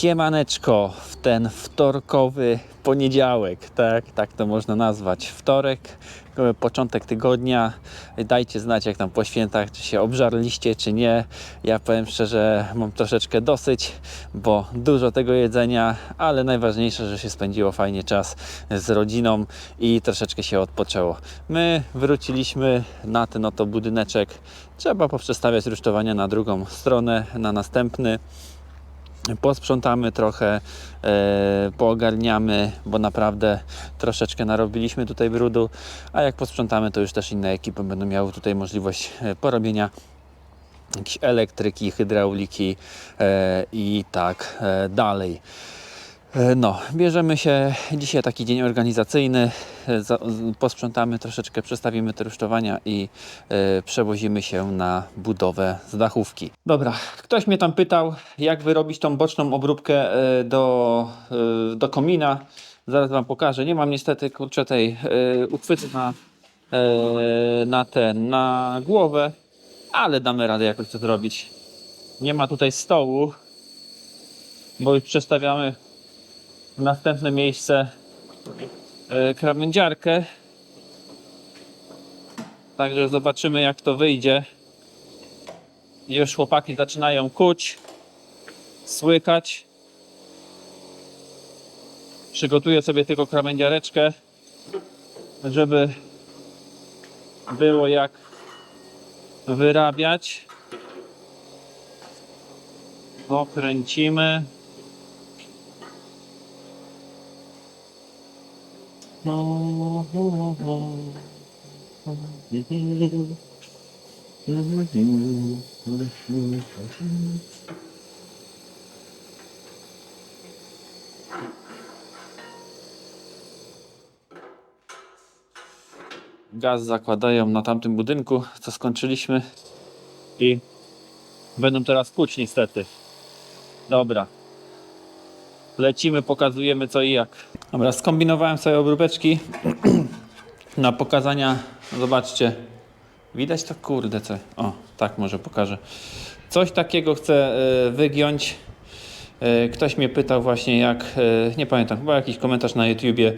Siemaneczko w ten wtorkowy poniedziałek, tak, tak to można nazwać. Wtorek, e, początek tygodnia. Dajcie znać, jak tam po świętach, czy się obżarliście, czy nie. Ja powiem szczerze, mam troszeczkę dosyć, bo dużo tego jedzenia, ale najważniejsze, że się spędziło fajnie czas z rodziną i troszeczkę się odpoczęło. My wróciliśmy na ten oto budyneczek. Trzeba poprzestawiać rusztowania na drugą stronę, na następny posprzątamy trochę, e, poogarniamy, bo naprawdę troszeczkę narobiliśmy tutaj brudu, a jak posprzątamy, to już też inne ekipy będą miały tutaj możliwość e, porobienia jakiejś elektryki, hydrauliki e, i tak e, dalej. E, No, bierzemy się dzisiaj taki dzień organizacyjny. e, Posprzątamy troszeczkę, przestawimy te rusztowania i e, przewozimy się na budowę z dachówki. Dobra, ktoś mnie tam pytał, jak wyrobić tą boczną obróbkę e, do, e, do komina. Zaraz Wam pokażę. Nie mam niestety kurczę tej e, uchwyty na, e, na ten, na głowę, ale damy radę jakoś to zrobić. Nie ma tutaj stołu, bo już przestawiamy następne miejsce e, krawędziarkę. Także zobaczymy jak to wyjdzie. Już chłopaki zaczynają kuć, słykać. Przygotuję sobie tylko krawędziareczkę, żeby było jak wyrabiać. Okręcimy. Gaz zakładają na tamtym budynku, co skończyliśmy i będą teraz kuć niestety. Dobra. Lecimy, pokazujemy co i jak. Dobra, skombinowałem sobie obróbeczki na pokazania. Zobaczcie. Widać to? Kurde, co? O, tak może pokażę. Coś takiego chcę e, wygiąć. E, Ktoś mnie pytał właśnie jak, e, nie pamiętam, chyba jakiś komentarz na YouTubie,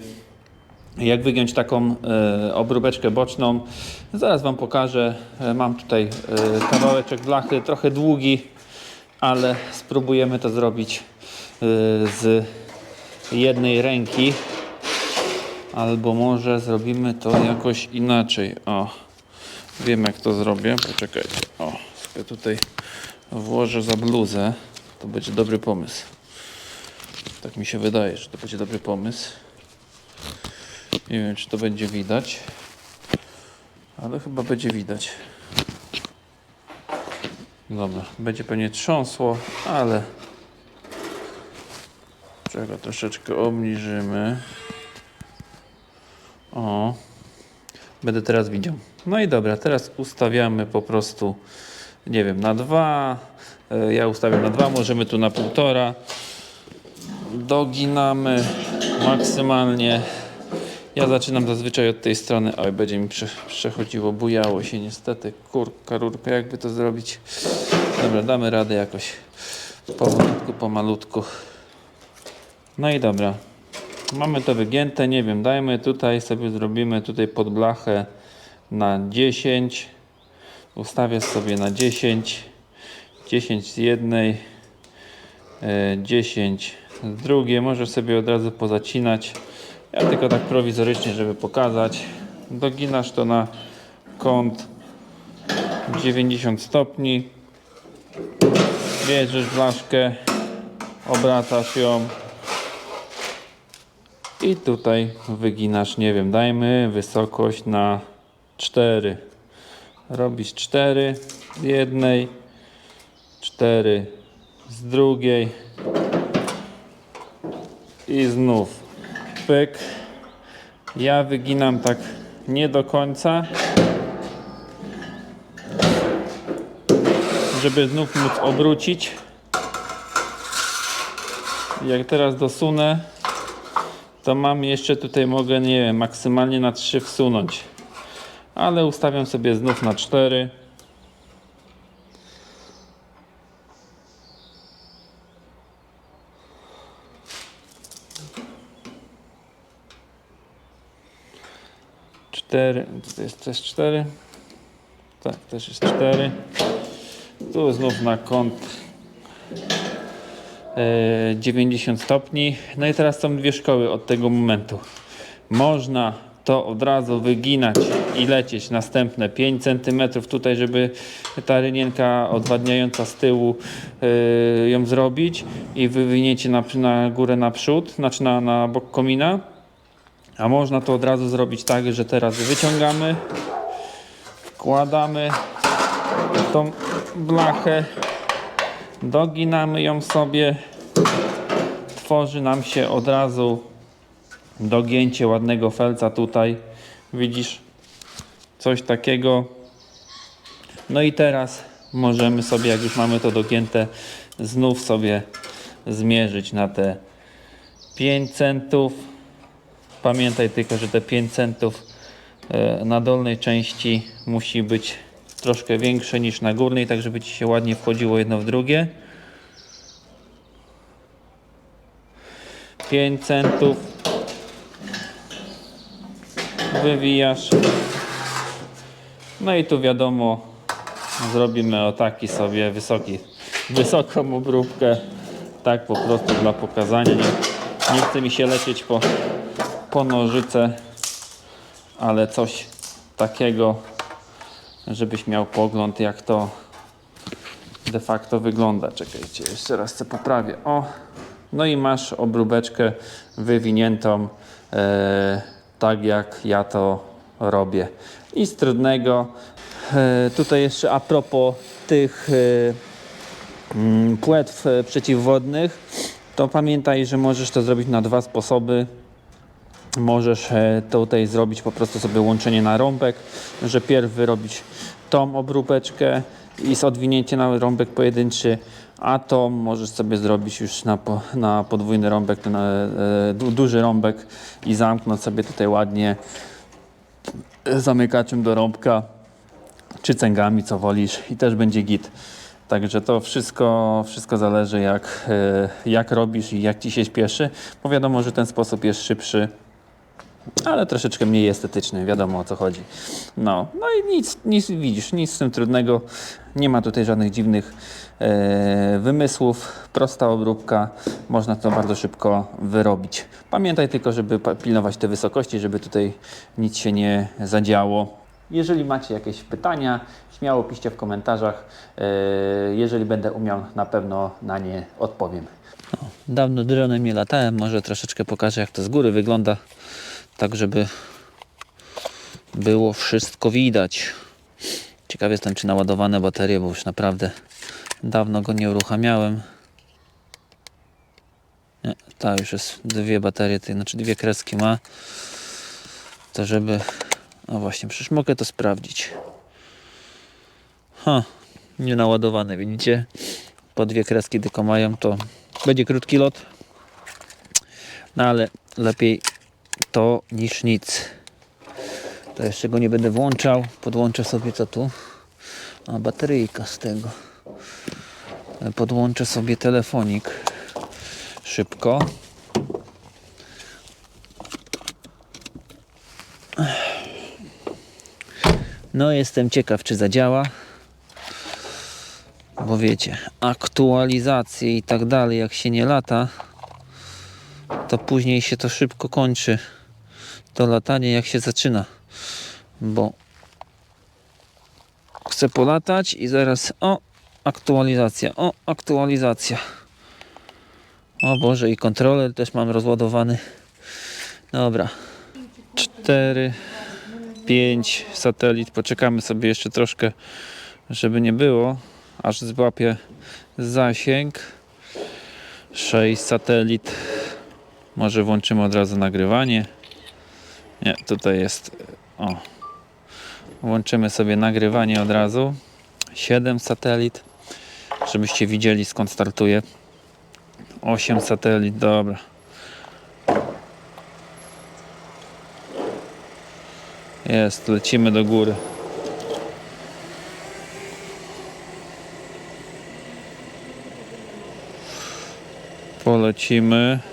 jak wygiąć taką obróbeczkę boczną. Zaraz Wam pokażę. Mam tutaj kawałeczek blachy, trochę długi, ale spróbujemy to zrobić e, z jednej ręki. Albo może zrobimy to jakoś inaczej. O, wiem jak to zrobię. Poczekajcie. O, sobie tutaj włożę za bluzę. To będzie dobry pomysł. Tak mi się wydaje, że to będzie dobry pomysł. Nie wiem, czy to będzie widać, ale chyba będzie widać. Dobra, będzie pewnie trząsło, ale czego troszeczkę obniżymy. O, będę teraz widział. No i dobra, teraz ustawiamy po prostu, nie wiem, na dwa. E, Ja ustawiam na dwa, możemy tu na półtora. Doginamy maksymalnie. Ja zaczynam zazwyczaj od tej strony. Oj, będzie mi prze, przechodziło, bujało się niestety. Kurka, rurka, jakby to zrobić? Dobra, damy radę jakoś. Powolutku, pomalutku. No i dobra. Mamy to wygięte, nie wiem, dajmy tutaj sobie, zrobimy tutaj pod blachę na 10. Ustawię sobie na 10. 10 z jednej, e, 10 z drugiej. Może sobie od razu pozacinać. Ja tylko tak prowizorycznie, żeby pokazać. Doginasz to na kąt 90 stopni. Bierzesz blaszkę, obracasz ją i tutaj wyginasz, nie wiem, dajmy wysokość na 4. Robisz 4 z jednej, 4 z drugiej i znów pyk. Ja wyginam tak nie do końca, żeby znów móc obrócić. Jak teraz dosunę, to mam jeszcze tutaj mogę, nie wiem, maksymalnie na 3 wsunąć. Ale ustawiam sobie znów na 4. 4, tutaj jest też 4. Tak, też jest 4. Tu znów na kąt e, 90 stopni. No i teraz są dwie szkoły od tego momentu. Można to od razu wyginać i lecieć następne 5 cm tutaj, żeby ta rynienka odwadniająca z tyłu e, ją zrobić i wywinięcie na, na górę naprzód, znaczy na, na bok komina. A można to od razu zrobić tak, że teraz wyciągamy, wkładamy tą blachę, doginamy ją sobie, tworzy nam się od razu dogięcie ładnego felca tutaj. Widzisz? Coś takiego. No i teraz możemy sobie, jak już mamy to dogięte, znów sobie zmierzyć na te 5 centów. Pamiętaj tylko, że te 5 centów e, na dolnej części musi być troszkę większe niż na górnej, tak żeby Ci się ładnie wchodziło jedno w drugie. 5 centów wywijasz. No i tu wiadomo, zrobimy o taki sobie wysoki, wysoką obróbkę. Tak po prostu dla pokazania. Nie, nie chce mi się lecieć po, po nożyce, ale coś takiego, żebyś miał pogląd jak to de facto wygląda. Czekajcie, jeszcze raz co poprawię. O, no i masz obróbeczkę wywiniętą e, tak jak ja to robię. Nic trudnego. E, tutaj jeszcze a propos tych mm, płetw przeciwwodnych, to pamiętaj, że możesz to zrobić na dwa sposoby. Możesz e, tutaj zrobić po prostu sobie łączenie na rąbek, że pierw wyrobić tą obróbeczkę i z odwinięciem na rąbek pojedynczy, a to możesz sobie zrobić już na, po, na podwójny rąbek, ten e, du, duży rąbek i zamknąć sobie tutaj ładnie zamykaczem do rąbka czy cęgami, co wolisz i też będzie git. Także to wszystko, wszystko zależy jak, e, jak robisz i jak ci się śpieszy, bo wiadomo, że ten sposób jest szybszy, ale troszeczkę mniej estetyczny, wiadomo o co chodzi. No, no i nic, nic widzisz, nic z tym trudnego, nie ma tutaj żadnych dziwnych e, wymysłów, prosta obróbka, można to bardzo szybko wyrobić. Pamiętaj tylko, żeby pilnować te wysokości, żeby tutaj nic się nie zadziało. Jeżeli macie jakieś pytania, śmiało piszcie w komentarzach. E, Jeżeli będę umiał, na pewno na nie odpowiem. Dawno dronem nie latałem, może troszeczkę pokażę jak to z góry wygląda, tak żeby było wszystko widać. Ciekaw jestem czy naładowane baterie, bo już naprawdę dawno go nie uruchamiałem. Nie, ta już jest dwie baterie, tej, znaczy dwie kreski ma. To żeby... O właśnie, przecież mogę to sprawdzić. Ha, nie naładowane, widzicie? Po dwie kreski tylko mają, to będzie krótki lot. No ale lepiej to niż nic. To jeszcze go nie będę włączał. Podłączę sobie co tu? A bateryjka z tego. Podłączę sobie telefonik szybko. No jestem ciekaw czy zadziała. Bo wiecie, aktualizacje i tak dalej, jak się nie lata, to później się to szybko kończy. To latanie jak się zaczyna. Bo chcę polatać i zaraz o aktualizacja, o aktualizacja. O Boże i kontroler też mam rozładowany. Dobra. 4 5 satelit. Poczekamy sobie jeszcze troszkę, żeby nie było, aż złapie zasięg. 6 satelit. Może włączymy od razu nagrywanie. Nie, tutaj jest. O. Włączymy sobie nagrywanie od razu. 7 satelit. Żebyście widzieli skąd startuje. 8 satelit, dobra. Jest, lecimy do góry. Polecimy.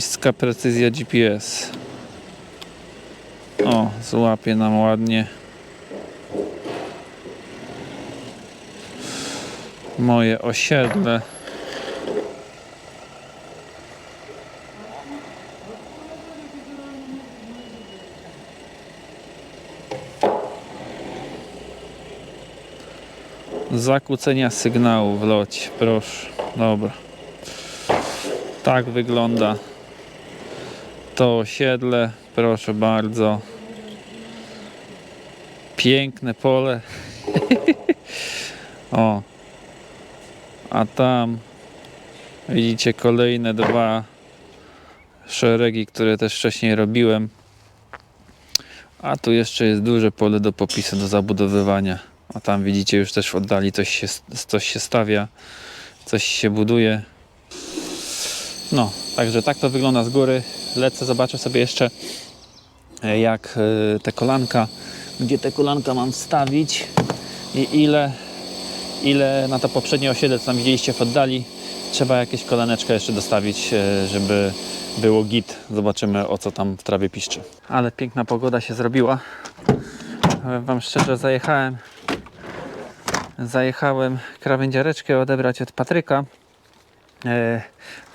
Niska precyzja GPS. O, złapie nam ładnie. Moje osiedle. Zakłócenia sygnału w locie, proszę. Dobra. Tak wygląda to osiedle. Proszę bardzo. Piękne pole. o. A tam widzicie kolejne dwa szeregi, które też wcześniej robiłem. A tu jeszcze jest duże pole do popisu, do zabudowywania. A tam widzicie już też w oddali coś się, coś się stawia, coś się buduje. No, także tak to wygląda z góry. Lecę, zobaczę sobie jeszcze e, jak e, te kolanka, gdzie te kolanka mam wstawić i ile, ile na to poprzednie osiedle, co tam widzieliście w oddali, trzeba jakieś kolaneczka jeszcze dostawić, e, żeby było git. Zobaczymy o co tam w trawie piszczy. Ale piękna pogoda się zrobiła. Powiem Wam szczerze, zajechałem zajechałem krawędziareczkę odebrać od Patryka. E,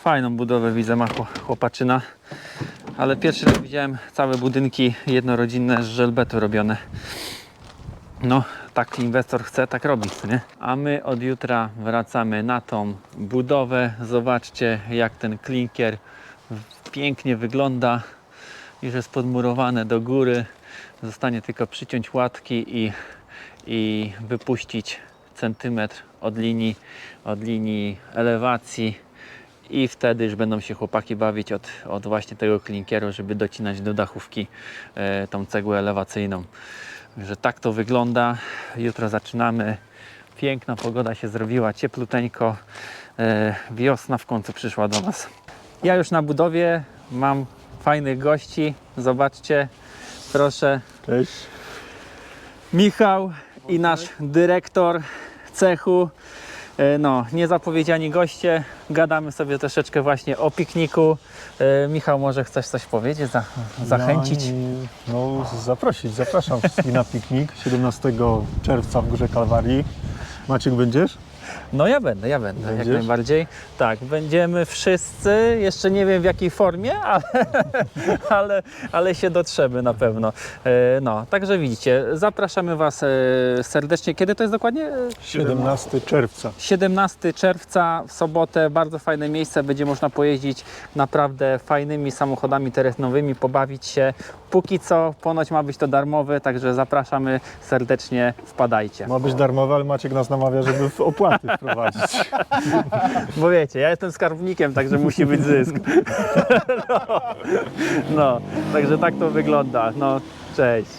fajną budowę widzę ma chło- chłopaczyna. Ale pierwszy raz widziałem całe budynki jednorodzinne z żelbetu robione. No, tak inwestor chce, tak robi, co nie? A my od jutra wracamy na tą budowę. Zobaczcie, jak ten klinkier w- pięknie wygląda. Już jest podmurowane do góry. Zostanie tylko przyciąć łatki i, i wypuścić centymetr od linii, od linii elewacji i wtedy już będą się chłopaki bawić od, od właśnie tego klinkieru, żeby docinać do dachówki e, tą cegłę elewacyjną. Że tak to wygląda. Jutro zaczynamy. Piękna pogoda się zrobiła, ciepluteńko. E, wiosna w końcu przyszła do nas. Ja już na budowie mam fajnych gości. Zobaczcie, proszę. Cześć. Michał i nasz dyrektor cechu. E, No, niezapowiedziani goście. Gadamy sobie troszeczkę właśnie o pikniku. E, Michał, może chcesz coś powiedzieć, za, zachęcić? No, no, zaprosić, zapraszam wszystkich na piknik 17 czerwca w Górze Kalwarii. Maciek będziesz? No ja będę, ja będę, jak Będziesz? najbardziej. Tak, będziemy wszyscy, jeszcze nie wiem w jakiej formie, ale, ale, ale się dotrzemy na pewno. E, No, także widzicie, zapraszamy Was e, serdecznie. Kiedy to jest dokładnie? 17 czerwca. 17 czerwca w sobotę, bardzo fajne miejsce, będzie można pojeździć naprawdę fajnymi samochodami terenowymi, pobawić się. Póki co ponoć ma być to darmowe, także zapraszamy serdecznie, wpadajcie. Ma być darmowe, ale Maciek nas namawia, żeby w opłaty wprowadzić. Bo wiecie, ja jestem skarbnikiem, także musi być zysk. No, no także tak to wygląda. No, cześć.